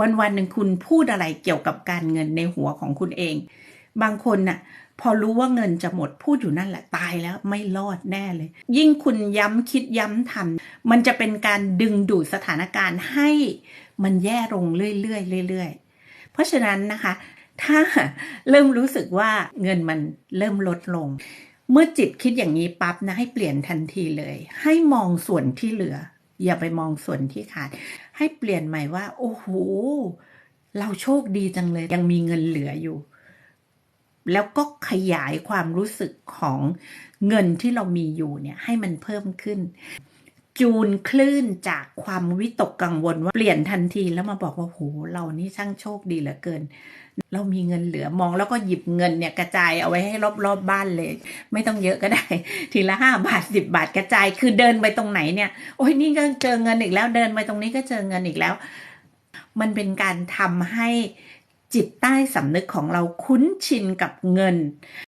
วันวันหนึ่งคุณพูดอะไรเกี่ยวกับการเงินในหัวของคุณเอง บางคนน่ะพอรู้ว่าเงินจะหมดพูดอยู่นั่นแหละตายแล้วไม่รอดแน่เลย ยิ่งคุณย้ำคิดย้ำทำมันจะเป็นการดึงดูดสถานการณ์ให้มันแย่ลงเรื่อยๆเรื่อยๆ เพราะฉะนั้นนะคะ ถ้าเริ่มรู้สึกว่าเงินมันเริ่มลดลง เมื่อจิตคิดอย่างนี้ปั๊บนะให้เปลี่ยนทันทีเลย ให้มองส่วนที่เหลือ อย่าไปมองส่วนที่ขาด ให้เปลี่ยนใหม่ว่า โอ้โห เราโชคดีจังเลย ยังมีเงินเหลืออยู่ แล้วก็ขยายความรู้สึกของเงินที่เรามีอยู่เนี่ย ให้มันเพิ่มขึ้น จูนคลื่นจากความวิตกกังวลว่าเปลี่ยนทันทีแล้วมาบอกว่าโหเรานี่ช่างโชคดีเหลือเกิน เรามีเงินเหลือมองแล้วก็หยิบเงินเนี่ยกระจายเอาไว้ให้รอบๆบบ้านเลย ไม่ต้องเยอะก็ได้ ทีละห้าบาทสิบบาทกระจาย คือเดินไปตรงไหนเนี่ย โอ้ยนี่ก็เจอเงินอีกแล้วเดินไปตรงนี้ก็เจอเงินอีกแล้ว มันเป็นการทำให้จิตใต้สำนึกของเราคุ้นชินกับเงิน